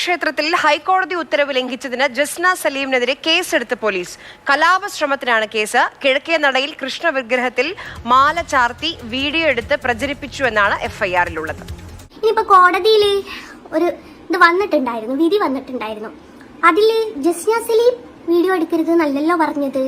ക്ഷേത്രത്തിൽ ഹൈക്കോടതി ഉത്തരവ് ലംഘിച്ചതിന് ജസ്ന സലീമിനെതിരെ കേസെടുത്ത് പോലീസ്. കലാപശ്രമത്തിനാണ് കേസ്. കിഴക്കേ നടയിൽ കൃഷ്ണ വിഗ്രഹത്തിൽ മാല ചാർത്തി വീഡിയോ എടുത്ത് പ്രചരിപ്പിച്ചു എന്നാണ് എഫ്ഐആറിലുള്ളത്. ഇനിയിപ്പോ കോടതിയിൽ ഒരു ഇത് വന്നിട്ടുണ്ടായിരുന്നു വിധി വന്നിട്ടുണ്ടായിരുന്നു. അതിൽ ജസ്ന സലീം വീഡിയോ എടുക്കരുത് നല്ലല്ലോ പറഞ്ഞത്?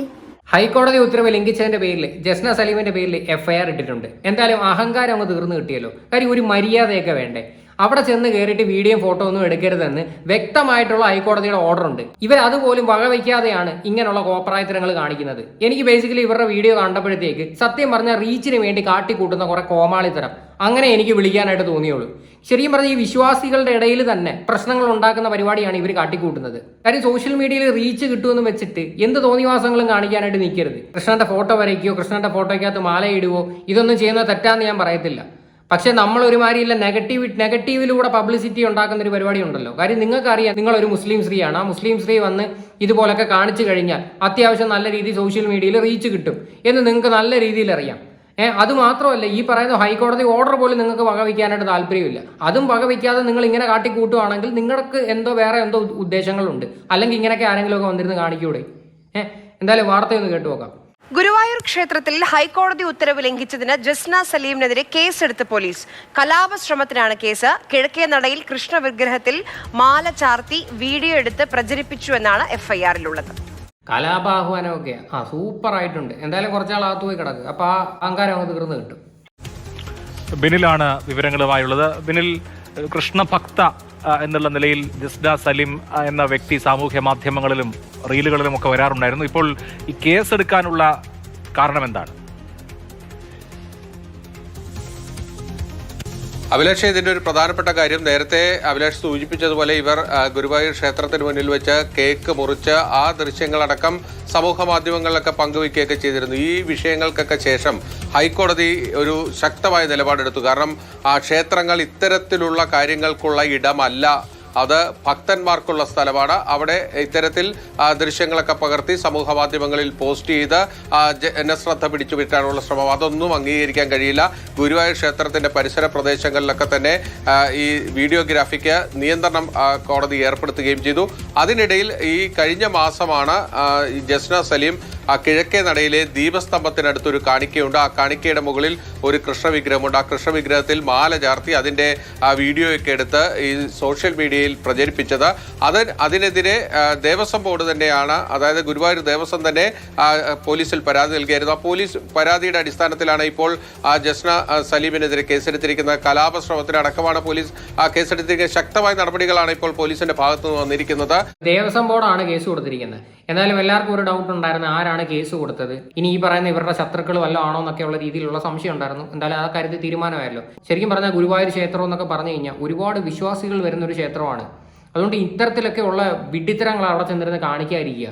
ഹൈക്കോടതി ഉത്തരവ് ലംഘിച്ചതിന്റെ പേരിൽ ജസ്ന സലീമിന്റെ പേരിൽ എഫ്ഐആർ ഇട്ടിട്ടുണ്ട്. എന്തായാലും അഹങ്കാരം അങ്ങ് തീർന്നു കിട്ടിയല്ലോ. കാര്യം ഒരു മര്യാദയൊക്കെ വേണ്ടേ? അവിടെ ചെന്ന് കയറിയിട്ട് വീഡിയോ ഫോട്ടോ ഒന്നും എടുക്കരുതെന്ന് വ്യക്തമായിട്ടുള്ള ഹൈക്കോടതിയുടെ ഓർഡർ ഉണ്ട്. ഇവർ അതുപോലും വകവയ്ക്കാതെയാണ് ഇങ്ങനെയുള്ള കോപ്രായത്തരങ്ങൾ കാണിക്കുന്നത്. എനിക്ക് ബേസിക്കലി ഇവരുടെ വീഡിയോ കണ്ടപ്പോഴത്തേക്ക് സത്യം പറഞ്ഞ റീച്ചിന് വേണ്ടി കാട്ടിക്കൂട്ടുന്ന കുറെ കോമാളിത്തരം അങ്ങനെ എനിക്ക് വിളിക്കാനായിട്ട് തോന്നിയുള്ളൂ. ശരിക്കും പറഞ്ഞാൽ ഈ വിശ്വാസികളുടെ ഇടയിൽ തന്നെ പ്രശ്നങ്ങൾ ഉണ്ടാക്കുന്ന പരിപാടിയാണ് ഇവർ കാട്ടിക്കൂട്ടുന്നത്. കാര്യം സോഷ്യൽ മീഡിയയിൽ റീച്ച് കിട്ടുമെന്ന് വെച്ചിട്ട് എന്ത് തോന്നിവാസങ്ങളും കാണിക്കാനായിട്ട് നിൽക്കരുത്. കൃഷ്ണന്റെ ഫോട്ടോ വരയ്ക്കുകയോ കൃഷ്ണന്റെ ഫോട്ടോയ്ക്കകത്ത് മാല ഇടുവോ ഇതൊന്നും ചെയ്യുന്നത് തെറ്റാന്ന് ഞാൻ പറയത്തില്ല. പക്ഷെ നമ്മൾ ഒരുമാതിരിയില്ല നെഗറ്റീവ് നെഗറ്റീവിലൂടെ പബ്ലിസിറ്റി ഉണ്ടാക്കുന്ന ഒരു പരിപാടി ഉണ്ടല്ലോ കാര്യം നിങ്ങൾക്കറിയാം നിങ്ങളൊരു മുസ്ലിം സ്ത്രീയാണ്. ആ മുസ്ലിം സ്ത്രീ വന്ന് ഇതുപോലൊക്കെ കാണിച്ചു കഴിഞ്ഞാൽ അത്യാവശ്യം നല്ല രീതിയിൽ സോഷ്യൽ മീഡിയയിൽ റീച്ച് കിട്ടും എന്ന് നിങ്ങൾക്ക് നല്ല രീതിയിൽ അറിയാം. ഏഹ് അത് മാത്രമല്ല ഈ പറയുന്ന ഹൈക്കോടതി ഓർഡർ പോലും നിങ്ങൾക്ക് വകവയ്ക്കാനായിട്ട് താല്പര്യമില്ല. അതും വകവയ്ക്കാതെ നിങ്ങൾ ഇങ്ങനെ കാട്ടിക്കൂട്ടുവാണെങ്കിൽ നിങ്ങൾക്ക് എന്തോ വേറെ എന്തോ ഉദ്ദേശങ്ങളുണ്ട്. അല്ലെങ്കിൽ ഇങ്ങനെയൊക്കെ ആരെങ്കിലുമൊക്കെ വന്നിരുന്ന് കാണിക്കൂടെ? ഏഹ് എന്തായാലും വാർത്തയൊന്ന് കേട്ടു നോക്കാം. ഗുരുവായൂർ ക്ഷേത്രത്തിൽ ഹൈക്കോടതി ഉത്തരവ് ലംഘിച്ചതിന് ജസ്ന സലീമിനെതിരെ കേസെടുത്ത് പോലീസ്. കലാപശ്രമത്തിനാണ് കേസ്. കിഴക്കേ നടയിൽ കൃഷ്ണ വിഗ്രഹത്തിൽ മാല ചാർത്തി വീഡിയോ എടുത്ത് പ്രചരിപ്പിച്ചുവെന്നാണ് എഫ്ഐആറിലുള്ളത്. കലാപാഹ്വാനമൊക്കെ. ആ സൂപ്പർ ആയിട്ടുണ്ട് എന്തായാലും കുറച്ചാൾ ആത്തു പോയി കിടക്കുക അപ്പൊ ആ അഹങ്കാരം അങ്ങ് തീർന്നു കിട്ടും. ബിനിലാണ് വിവരങ്ങളുമായുള്ളത്. ബിനിൽ കൃഷ്ണഭക്ത എന്നുള്ള നിലയിൽ ജസ്ഡ സലിം എന്ന വ്യക്തി സാമൂഹ്യ മാധ്യമങ്ങളിലും റീലുകളിലും ഒക്കെ വരാറുണ്ടായിരുന്നു. ഇപ്പോൾ ഈ കേസ് എടുക്കാനുള്ള കാരണം എന്താണ്? അഭിലാഷ് ഇതിന്റെ ഒരു പ്രധാനപ്പെട്ട കാര്യം നേരത്തെ അഭിലാഷ് സൂചിപ്പിച്ചതുപോലെ ഇവർ ഗുരുവായൂർ ക്ഷേത്രത്തിന് മുന്നിൽ വെച്ച് കേക്ക് മുറിച്ച് ആ ദൃശ്യങ്ങളടക്കം സമൂഹ മാധ്യമങ്ങളിലൊക്കെ പങ്കുവയ്ക്കുകയൊക്കെ ചെയ്തിരുന്നു. ഈ വിഷയങ്ങൾക്കൊക്കെ ശേഷം ഹൈക്കോടതി ഒരു ശക്തമായ നിലപാടെടുത്തു. കാരണം ആ ക്ഷേത്രങ്ങൾ ഇത്തരത്തിലുള്ള കാര്യങ്ങൾക്കുള്ള ഇടമല്ല. അത് ഭക്തന്മാർക്കുള്ള സ്ഥലമാണ്. അവിടെ ഇത്തരത്തിൽ ദൃശ്യങ്ങളൊക്കെ പകർത്തി സമൂഹ മാധ്യമങ്ങളിൽ പോസ്റ്റ് ചെയ്ത് ജനശ്രദ്ധ പിടിച്ചു വിട്ടാനുള്ള ശ്രമം. അതൊന്നും അംഗീകരിക്കാൻ കഴിയില്ല. ഗുരുവായൂർ ക്ഷേത്രത്തിന്റെ പരിസര പ്രദേശങ്ങളിലൊക്കെ തന്നെ ഈ വീഡിയോഗ്രാഫിക്ക് നിയന്ത്രണം കോടതി ഏർപ്പെടുത്തുകയും ചെയ്തു. അതിനിടയിൽ ഈ കഴിഞ്ഞ മാസമാണ് ജസ്ന സലീം കിഴക്കേ നടയിലെ ദീപസ്തംഭത്തിനടുത്തൊരു കാണിക്കയുണ്ട്. ആ കാണിക്കയുടെ മുകളിൽ ഒരു കൃഷ്ണവിഗ്രഹമുണ്ട്. ആ കൃഷ്ണവിഗ്രഹത്തിൽ മാല ചാർത്തി അതിന്റെ വീഡിയോയൊക്കെ എടുത്ത് ഈ സോഷ്യൽ മീഡിയയിൽ പ്രചരിപ്പിച്ചത്. അത് അതിനെതിരെ ദേവസ്വം ബോർഡ് തന്നെയാണ് അതായത് ഗുരുവായൂർ ദേവസ്വം തന്നെ പോലീസിൽ പരാതി നൽകിയായിരുന്നു. ആ പോലീസ് പരാതിയുടെ അടിസ്ഥാനത്തിലാണ് ഇപ്പോൾ ജസ്ന സലീമിനെതിരെ കേസെടുത്തിരിക്കുന്നത്. കലാപശ്രമത്തിന് അടക്കമാണ് പോലീസ് ആ കേസെടുത്തിരിക്കുന്നത്. ശക്തമായ നടപടികളാണ് ഇപ്പോൾ പോലീസിന്റെ ഭാഗത്തു നിന്ന് വന്നിരിക്കുന്നത്. ദേവസ്വം ബോർഡാണ് കേസ് കൊടുത്തിരിക്കുന്നത്. എന്നാലും എല്ലാവർക്കും ഒരു ഡൗട്ട് ഉണ്ടായിരുന്നു ആരാണ് കേസ് കൊടുത്തത്. ഇനി ഈ പറയുന്ന ഇവരുടെ ശത്രുക്കൾ വല്ലതും ആണോ എന്നൊക്കെയുള്ള രീതിയിലുള്ള സംശയം ഉണ്ടായിരുന്നു. എന്തായാലും ആ കാര്യത്തിൽ തീരുമാനമായല്ലോ. ശരിക്കും പറഞ്ഞാൽ ഗുരുവായൂർ ക്ഷേത്രം എന്നൊക്കെ പറഞ്ഞു കഴിഞ്ഞാൽ ഒരുപാട് വിശ്വാസികൾ വരുന്ന ഒരു ക്ഷേത്രമാണ്. അതുകൊണ്ട് ഇത്തരത്തിലൊക്കെ ഉള്ള വിഡിത്തരങ്ങൾ അവിടെ ചെന്നിരുന്ന് കാണിക്കാതിരിക്കുക.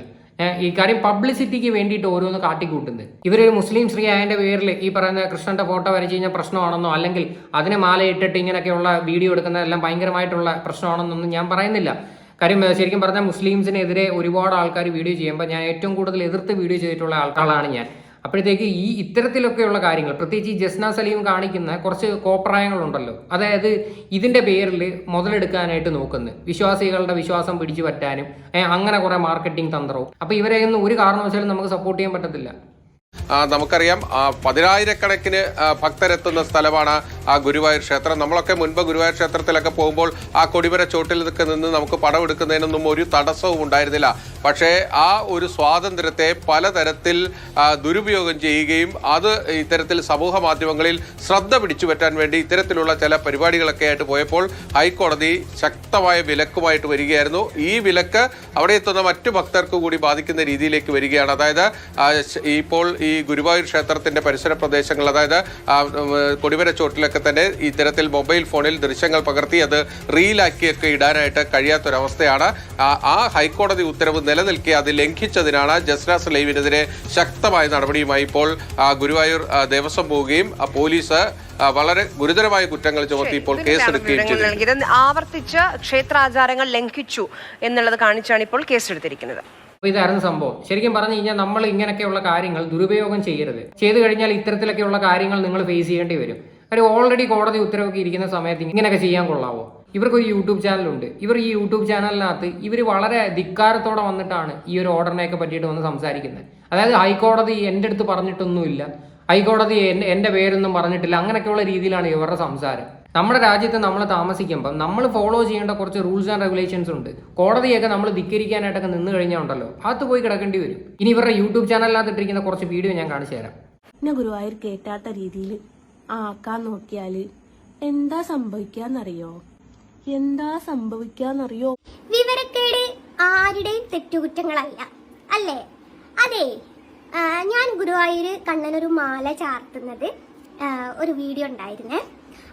ഈ കാര്യം പബ്ലിസിറ്റിക്ക് വേണ്ടിയിട്ട് ഓരോന്ന് കാട്ടിക്കൂട്ടുന്നത്. ഇവരൊരു മുസ്ലിം സ്ത്രീ ആയതിന്റെ പേരിൽ ഈ പറയുന്ന കൃഷ്ണന്റെ ഫോട്ടോ വരച്ചു കഴിഞ്ഞാൽ പ്രശ്നമാണെന്നോ അല്ലെങ്കിൽ അതിനെ മാലയിട്ടിട്ട് ഇങ്ങനെയൊക്കെയുള്ള വീഡിയോ എടുക്കുന്നതെല്ലാം ഭയങ്കരമായിട്ടുള്ള പ്രശ്നമാണെന്നൊന്നും ഞാൻ പറയുന്നില്ല. കാര്യം ശരിക്കും പറഞ്ഞാൽ മുസ്ലിംസിനെതിരെ ഒരുപാട് ആൾക്കാർ വീഡിയോ ചെയ്യുമ്പോൾ ഞാൻ ഏറ്റവും കൂടുതൽ എതിർത്ത് വീഡിയോ ചെയ്തിട്ടുള്ള ആൾക്കാളാണ് ഞാൻ. അപ്പോഴത്തേക്ക് ഈ ഇത്തരത്തിലൊക്കെയുള്ള കാര്യങ്ങൾ പ്രത്യേകിച്ച് ഈ ജസ്ന സലീം കാണിക്കുന്ന കുറച്ച് കോപ്രായങ്ങളുണ്ടല്ലോ. അതായത് ഇതിന്റെ പേരിൽ മുതലെടുക്കാനായിട്ട് നോക്കുന്നത് വിശ്വാസികളുടെ വിശ്വാസം പിടിച്ചു പറ്റാനും അങ്ങനെ കുറേ മാർക്കറ്റിംഗ് തന്ത്രവും. അപ്പോൾ ഇവരെയൊന്നും ഒരു കാരണവശാലും നമുക്ക് സപ്പോർട്ട് ചെയ്യാൻ പറ്റത്തില്ല. നമുക്കറിയാം പതിനായിരക്കണക്കിന് ഭക്തരെത്തുന്ന സ്ഥലമാണ് ആ ഗുരുവായൂർ ക്ഷേത്രം. നമ്മളൊക്കെ മുൻപ് ഗുരുവായൂർ ക്ഷേത്രത്തിലൊക്കെ പോകുമ്പോൾ ആ കൊടിമര ചോട്ടിൽ നിൽക്കെ നിന്ന് നമുക്ക് പടം എടുക്കുന്നതിനൊന്നും ഒരു തടസ്സവും ഉണ്ടായിരുന്നില്ല. പക്ഷേ ആ ഒരു സ്വാതന്ത്ര്യത്തെ പലതരത്തിൽ ദുരുപയോഗം ചെയ്യുകയും അത് ഇത്തരത്തിൽ സമൂഹ മാധ്യമങ്ങളിൽ ശ്രദ്ധ പിടിച്ചു പറ്റാൻ വേണ്ടി ഇത്തരത്തിലുള്ള ചില പരിപാടികളൊക്കെ ആയിട്ട് പോയപ്പോൾ ഹൈക്കോടതി ശക്തമായ വിലക്കുമായിട്ട് വരികയായിരുന്നു. ഈ വിലക്ക് അവിടെ എത്തുന്ന മറ്റു ഭക്തർക്ക് കൂടി ബാധിക്കുന്ന രീതിയിലേക്ക് വരികയാണ്. അതായത് ഇപ്പോൾ ഈ ഗുരുവായൂർ ക്ഷേത്രത്തിന്റെ പരിസര പ്രദേശങ്ങൾ അതായത് കൊടിവരച്ചോട്ടിലൊക്കെ തന്നെ ഇത്തരത്തിൽ മൊബൈൽ ഫോണിൽ ദൃശ്യങ്ങൾ പകർത്തി അത് റീലാക്കിയൊക്കെ ഇടാനായിട്ട് കഴിയാത്തൊരവസ്ഥയാണ്. ആ- ഹൈക്കോടതി ഉത്തരവ് നിലനിൽക്കെ അത് ലംഘിച്ചതിനാണ് ജസ്ന സലൈവിനെതിരെ ശക്തമായ നടപടിയുമായി ഇപ്പോൾ ഗുരുവായൂർ ദേവസ്വം പോവുകയും പോലീസ് വളരെ ഗുരുതരമായ കുറ്റങ്ങൾ ചുമത്തി ഇപ്പോൾ കേസെടുക്കുകയും ചെയ്തു ആവർത്തിച്ച് ക്ഷേത്രാചാരങ്ങൾ ലംഘിച്ചു എന്നുള്ളത് കാണിച്ചാണ് ഇപ്പോൾ കേസെടുത്തിരിക്കുന്നത്. ഇതായിരുന്നു സംഭവം. ശരിക്കും പറഞ്ഞു കഴിഞ്ഞാൽ നമ്മൾ ഇങ്ങനെയൊക്കെയുള്ള കാര്യങ്ങൾ ദുരുപയോഗം ചെയ്യരുത്. ചെയ്തു കഴിഞ്ഞാൽ ഇത്തരത്തിലൊക്കെയുള്ള കാര്യങ്ങൾ നിങ്ങൾ ഫേസ് ചെയ്യേണ്ടി വരും. അവർ ഓൾറെഡി കോടതി ഉത്തരവൊക്കെ ഇരിക്കുന്ന സമയത്ത് ഇങ്ങനെയൊക്കെ ചെയ്യാൻ കൊള്ളാവോ? ഇവർക്കൊരു യൂട്യൂബ് ചാനലുണ്ട് ഇവർ ഈ യൂട്യൂബ് ചാനലിനകത്ത് ഇവർ വളരെ ധിക്കാരത്തോടെ വന്നിട്ടാണ് ഈ ഒരു ഓർഡറിനെയൊക്കെ പറ്റിയിട്ട് വന്ന് സംസാരിക്കുന്നത്. അതായത് ഹൈക്കോടതി എന്റെ അടുത്ത് പറഞ്ഞിട്ടൊന്നുമില്ല. ഹൈക്കോടതി എൻ- എന്റെ പേരൊന്നും പറഞ്ഞിട്ടില്ല. അങ്ങനെയൊക്കെയുള്ള രീതിയിലാണ് ഇവരുടെ സംസാരം. നമ്മുടെ രാജ്യത്ത് നമ്മൾ താമസിക്കുമ്പം നമ്മൾ ഫോളോ ചെയ്യേണ്ട കുറച്ച് റൂൾസ് ആൻഡ് റെഗുലേഷൻസ് ഉണ്ട്. കോടതിയൊക്കെ നമ്മൾ ധിക്കരിക്കാനായിട്ടൊക്കെ നിന്ന് കഴിഞ്ഞാൽ ഉണ്ടല്ലോ. അത് പോയി കിടക്കേണ്ടി വരും. ഇനി ഇവരുടെ യൂട്യൂബ് ചാനലിനകത്ത് ഇട്ടിരിക്കുന്ന കുറച്ച് വീഡിയോ ഞാൻ കാണിച്ചു തരാം. എന്നെ ഗുരുവായൂർ കേട്ടാത്ത രീതിയിൽ ആക്കാൻ നോക്കിയാൽ എന്താ സംഭവിക്കാന്നറിയോ? എന്താ സംഭവിക്കാന്നറിയോ? വിവരക്കേട് ആരുടെയും തെറ്റുകുറ്റങ്ങളല്ല. അല്ലേ? അതെ ഞാൻ ഗുരുവായൂര് കണ്ണനൊരു മാല ചാർത്തുന്നത് ഒരു വീഡിയോ ഉണ്ടായിരുന്നേ.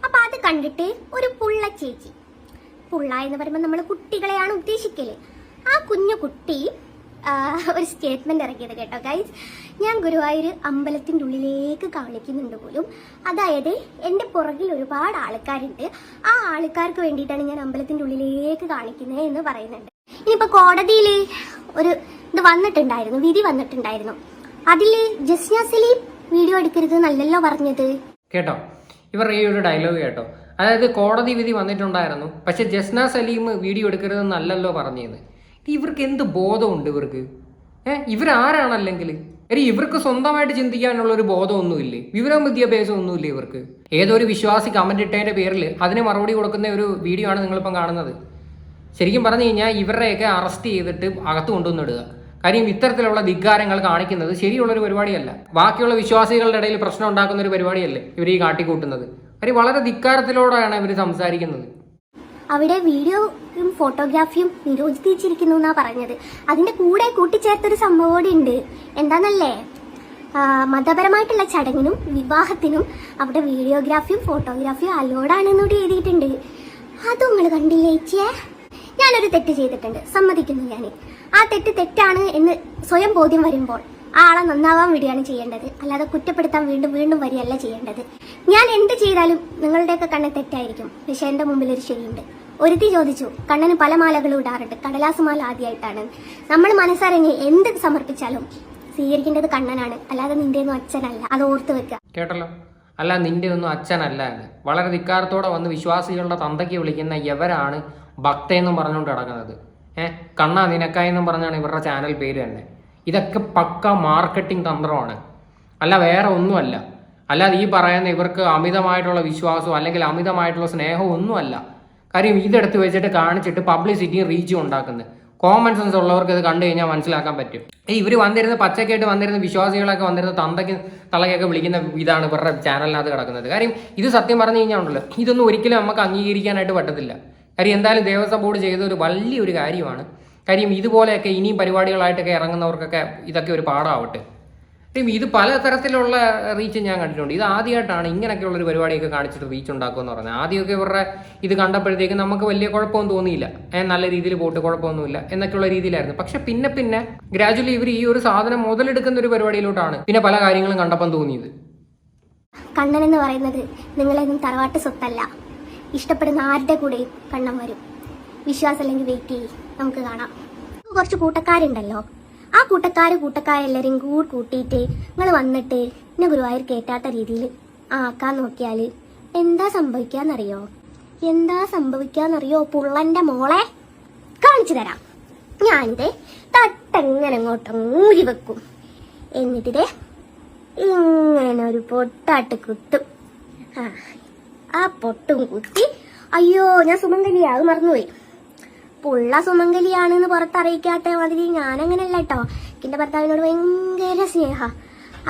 അപ്പൊ അത് കണ്ടിട്ട് ഒരു പുള്ള ചേച്ചി. പുള്ള എന്ന് പറയുമ്പോൾ നമ്മൾ കുട്ടികളെയാണ് ഉദ്ദേശിക്കൽ. ആ കുഞ്ഞു കുട്ടി ഒരു സ്റ്റേറ്റ്മെന്റ് ഇറക്കിയത് കേട്ടോ. ഗൈസ് ഞാൻ ഗുരുവായൂർ അമ്പലത്തിന്റെ ഉള്ളിലേക്ക് കാണിക്കുന്നുണ്ട് പോലും. അതായത് എന്റെ പുറകിൽ ഒരുപാട് ആൾക്കാരുണ്ട്. ആ ആൾക്കാർക്ക് വേണ്ടിയിട്ടാണ് ഞാൻ അമ്പലത്തിന്റെ ഉള്ളിലേക്ക് കാണിക്കുന്നത് എന്ന് പറയുന്നുണ്ട്. ഇനിയിപ്പോൾ കോടതിയിൽ ഒരു ഇത് വന്നിട്ടുണ്ടായിരുന്നു വിധി വന്നിട്ടുണ്ടായിരുന്നു. അതിൽ ജസ്ന സലീം വീഡിയോ എടുക്കരുത് നല്ലല്ലോ പറഞ്ഞത്? കേട്ടോ. ഇവർ ഈ ഒരു ഡയലോഗ് കേട്ടോ. അതായത് കോടതി വിധി വന്നിട്ടുണ്ടായിരുന്നു. പക്ഷെ ജസ്ന സലീം വീഡിയോ എടുക്കരുതെന്നല്ലല്ലോ പറഞ്ഞത് ഇവർക്ക് എന്ത് ബോധമുണ്ട് ഇവർക്ക്? ഏഹ് ഇവരാരാണല്ലെങ്കിൽ? എടി ഇവർക്ക് സ്വന്തമായിട്ട് ചിന്തിക്കാനുള്ള ഒരു ബോധമൊന്നുമില്ലേ? വിവരം വിദ്യാഭ്യാസം ഒന്നുമില്ലേ ഇവർക്ക്? ഏതൊരു വിശ്വാസി കമന്റ് ഇട്ടതിന്റെ പേരിൽ അതിന് മറുപടി കൊടുക്കുന്ന ഒരു വീഡിയോ ആണ് നിങ്ങളിപ്പം കാണുന്നത്. ശരിക്കും പറഞ്ഞു കഴിഞ്ഞാൽ ഇവരുടെയൊക്കെ അറസ്റ്റ് ചെയ്തിട്ട് അകത്ത് കൊണ്ടുവന്നിടുക കാര്യം ഇത്തരത്തിലുള്ള ധിക്കാരങ്ങൾ കാണിക്കുന്നത് ശരിയുള്ളൊരു പരിപാടിയല്ല. ബാക്കിയുള്ള വിശ്വാസികളുടെ ഇടയിൽ പ്രശ്നം ഉണ്ടാക്കുന്ന ഒരു പരിപാടിയല്ലേ ഇവർ ഈ കാട്ടിക്കൂട്ടുന്നത്. കാര്യം വളരെ ധിക്കാരത്തിലൂടെയാണ് ഇവർ സംസാരിക്കുന്നത്. അവിടെ വീഡിയോയും ഫോട്ടോഗ്രാഫിയും നിരോധിച്ചിരിക്കുന്നു എന്നാ പറഞ്ഞത്. അതിന്റെ കൂടെ കൂട്ടിച്ചേർത്തൊരു സംഭവം കൂടി ഉണ്ട്. എന്താന്നല്ലേ? മതപരമായിട്ടുള്ള ചടങ്ങിനും വിവാഹത്തിനും അവിടെ വീഡിയോഗ്രാഫിയും ഫോട്ടോഗ്രാഫിയും അലോഡാണെന്നൂടി എഴുതിയിട്ടുണ്ട്. അതും നിങ്ങൾ കണ്ടില്ലേ ചേച്ചിയെ ഞാനൊരു തെറ്റ് ചെയ്തിട്ടുണ്ട്. സമ്മതിക്കുന്നു ഞാൻ ആ തെറ്റ് തെറ്റാണ് എന്ന് സ്വയം ബോധ്യം വരുമ്പോൾ ആ ആളെ നന്നാവാൻ വേണ്ടിയാണ് ചെയ്യേണ്ടത്. അല്ലാതെ കുറ്റപ്പെടുത്താൻ വീണ്ടും വീണ്ടും വരികയല്ല ചെയ്യേണ്ടത്. ഞാൻ എന്ത് ചെയ്താലും നിങ്ങളുടെയൊക്കെ കണ്ണ് തെറ്റായിരിക്കും. പക്ഷെ എന്റെ മുമ്പിൽ ഒരു ശരിയുണ്ട്. ഒരുത്തി ചോദിച്ചു കണ്ണന് പല മാലകളും ഇടാറുണ്ട്. കടലാസ് മാല ആദ്യമായിട്ടാണ് നമ്മൾ മനസ്സറിഞ്ഞ് എന്ത് സമർപ്പിച്ചാലും സ്വീകരിക്കേണ്ടത് കണ്ണനാണ്. അല്ലാതെ നിന്റെ ഒന്നും അച്ഛനല്ല. അത് ഓർത്ത് വെക്കുക. കേട്ടല്ലോ? അല്ല നിന്റെ ഒന്നും അച്ഛനല്ല എന്ന്. വളരെ ധിക്കാരത്തോടെ വന്ന് വിശ്വാസികളുടെ തന്തയ്ക്ക് വിളിക്കുന്ന എവരാണ് ഭക്തയെന്നും പറഞ്ഞുകൊണ്ട് കിടക്കുന്നത് ഏഹ് കണ്ണ നിനക്കായെന്നും പറഞ്ഞാണ് ഇവരുടെ ചാനൽ പേര് തന്നെ. ഇതൊക്കെ പക്ക മാർക്കറ്റിംഗ് തന്ത്രമാണ്. അല്ല വേറെ ഒന്നുമല്ല. അല്ലാതെ ഈ പറയുന്ന ഇവർക്ക് അമിതമായിട്ടുള്ള വിശ്വാസവും അല്ലെങ്കിൽ അമിതമായിട്ടുള്ള സ്നേഹവും ഒന്നുമല്ല. കാര്യം ഇതെടുത്ത് വെച്ചിട്ട് കാണിച്ചിട്ട് പബ്ലിസിറ്റിയും റീച്ചും ഉണ്ടാക്കുന്നത് കോമൺ സെൻസ് ഉള്ളവർക്ക് ഇത് കണ്ടു കഴിഞ്ഞാൽ മനസ്സിലാക്കാൻ പറ്റും. ഈ ഇവർ വന്നിരുന്ന പച്ചക്കായിട്ട് വന്നിരുന്ന വിശ്വാസികളൊക്കെ വന്നിരുന്ന തന്തയ്ക്ക് തളയൊക്കെ വിളിക്കുന്ന ഇതാണ് ഇവരുടെ ചാനലിനകത്ത് കിടക്കുന്നത്. കാര്യം ഇത് സത്യം പറഞ്ഞു കഴിഞ്ഞാൽ ഉണ്ടല്ലോ. ഇതൊന്നും ഒരിക്കലും നമുക്ക് അംഗീകരിക്കാനായിട്ട് പറ്റത്തില്ല. കാര്യം എന്തായാലും ദേവസ്വം ബോർഡ് ചെയ്ത ഒരു വലിയൊരു കാര്യമാണ്. കാര്യം ഇതുപോലെയൊക്കെ ഇനിയും പരിപാടികളായിട്ടൊക്കെ ഇറങ്ങുന്നവർക്കൊക്കെ ഇതൊക്കെ ഒരു പാടാവട്ടെ. കാര്യം ഇത് പലതരത്തിലുള്ള റീച്ച് ഞാൻ കണ്ടിട്ടുണ്ട്. ഇത് ആദ്യമായിട്ടാണ് ഇങ്ങനെയൊക്കെയുള്ള ഒരു പരിപാടിയൊക്കെ കാണിച്ചിട്ട് റീച്ച് ഉണ്ടാക്കുമെന്ന് പറഞ്ഞത്. ആദ്യമൊക്കെ ഇവരുടെ ഇത് കണ്ടപ്പോഴത്തേക്കും നമുക്ക് വലിയ കുഴപ്പമൊന്നും തോന്നിയില്ല. നല്ല രീതിയിൽ പോട്ട് കുഴപ്പമൊന്നുമില്ല എന്നൊക്കെയുള്ള രീതിയിലായിരുന്നു. പക്ഷെ പിന്നെ പിന്നെ ഗ്രാജുവലി ഇവർ ഈ ഒരു സാധനം മുതലെടുക്കുന്ന ഒരു പരിപാടിയിലോട്ടാണ് പിന്നെ പല കാര്യങ്ങളും കണ്ടപ്പം തോന്നിയത്. കണ്ണൻ എന്ന് പറയുന്നത് നിങ്ങളെന്നും തറവാട്ട് സ്വത്തല്ല. ഇഷ്ടപ്പെടുന്ന ആരുടെ കൂടെയും കണ്ണം വരും? വിശ്വാസം അല്ലെങ്കിൽ വെയിറ്റ് ചെയ്യും. നമുക്ക് കാണാം. കുറച്ച് കൂട്ടക്കാരുണ്ടല്ലോ. ആ കൂട്ടക്കാര് കൂട്ടക്കാരെല്ലാരും കൂടി കൂട്ടിയിട്ട് നിങ്ങൾ വന്നിട്ട് എന്നെ ഗുരുവായൂർ കേട്ടാത്ത രീതിയിൽ ആക്കാൻ നോക്കിയാൽ എന്താ സംഭവിക്കാന്നറിയോ? എന്താ സംഭവിക്കാന്നറിയോ? പുള്ളന്റെ മോളെ കാണിച്ചു തരാം. ഞാനിതേ തട്ടങ്ങനെ അങ്ങോട്ട് മൂരി വെക്കും. എന്നിട്ടിതേ ഇങ്ങനെ ഒരു പൊട്ടാട്ട് കുത്തും. ആ ആ പൊട്ടും കുത്തി. അയ്യോ ഞാൻ സുമംഗലിയാ അത് മറന്നുപോയി. പുള്ള സുമംഗലിയാണെന്ന് പുറത്തറിയിക്കാത്ത മാതിരി ഞാനങ്ങനല്ല കേട്ടോ എന്റെ ഭർത്താവിനോട് ഭയങ്കര സ്നേഹ.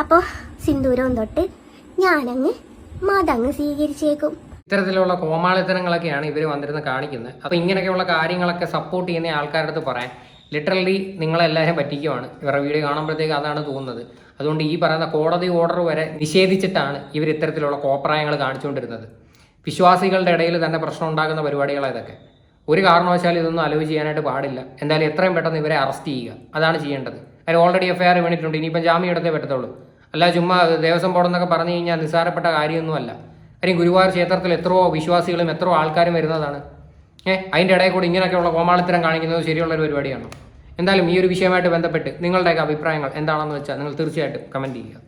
അപ്പൊ സിന്ദൂരം തൊട്ട് ഞാനങ്ങ് മതങ്ങ് സ്വീകരിച്ചേക്കും. ഇത്തരത്തിലുള്ള കോമാളിത്തരങ്ങളൊക്കെയാണ് ഇവർ വന്നിരുന്ന് കാണിക്കുന്നത് അപ്പോൾ ഇങ്ങനെയൊക്കെയുള്ള കാര്യങ്ങളൊക്കെ സപ്പോർട്ട് ചെയ്യുന്ന ആൾക്കാരുടെ അടുത്ത് പറയാൻ ലിറ്ററലി നിങ്ങളെല്ലാവരും പറ്റിക്കുവാണ്. ഇവരുടെ വീഡിയോ കാണുമ്പോഴത്തേക്ക് അതാണ് തോന്നുന്നത്. അതുകൊണ്ട് ഈ പറയുന്ന കോടതി ഓർഡർ വരെ നിഷേധിച്ചിട്ടാണ് ഇവർ ഇത്തരത്തിലുള്ള കോപ്രായങ്ങൾ കാണിച്ചുകൊണ്ടിരുന്നത്. വിശ്വാസികളുടെ ഇടയിൽ തന്നെ പ്രശ്നം ഉണ്ടാകുന്ന പരിപാടികളാണ് ഇതൊക്കെ. ഒരു കാരണവശാലും ഇതൊന്നും അലവ് ചെയ്യാനായിട്ട് പാടില്ല. എന്തായാലും എത്രയും പെട്ടെന്ന് ഇവരെ അറസ്റ്റ് ചെയ്യുക. അതാണ് ചെയ്യേണ്ടത്. അതിന് ഓൾറെഡി എഫ് ഐ ആർ വീണിട്ടുണ്ട്. ഇനിയിപ്പം ജാമ്യം എടുത്തേ പറ്റത്തുള്ളൂ. അല്ല ചുമ്മാ ദേവസ്വം ബോർഡ് എന്നൊക്കെ പറഞ്ഞു കഴിഞ്ഞാൽ നിസ്സാരപ്പെട്ട കാര്യമൊന്നുമല്ല. കാര്യം ഗുരുവായൂർ ക്ഷേത്രത്തിൽ എത്രയോ വിശ്വാസികളും എത്രയോ ആൾക്കാരും വരുന്നതാണ്. ഏഹ് അതിന്റെ ഇടയിൽ കൂടി ഇങ്ങനെയൊക്കെയുള്ള കോമാളിത്തരം കാണിക്കുന്നത് ശരിയുള്ളൊരു പരിപാടിയാണോ. എന്തായാലും ഈ ഒരു വിഷയമായിട്ട് ബന്ധപ്പെട്ട് നിങ്ങളുടെയൊക്കെ അഭിപ്രായങ്ങൾ എന്താണെന്ന് വെച്ചാൽ നിങ്ങൾ തീർച്ചയായിട്ടും കമന്റ് ചെയ്യുക.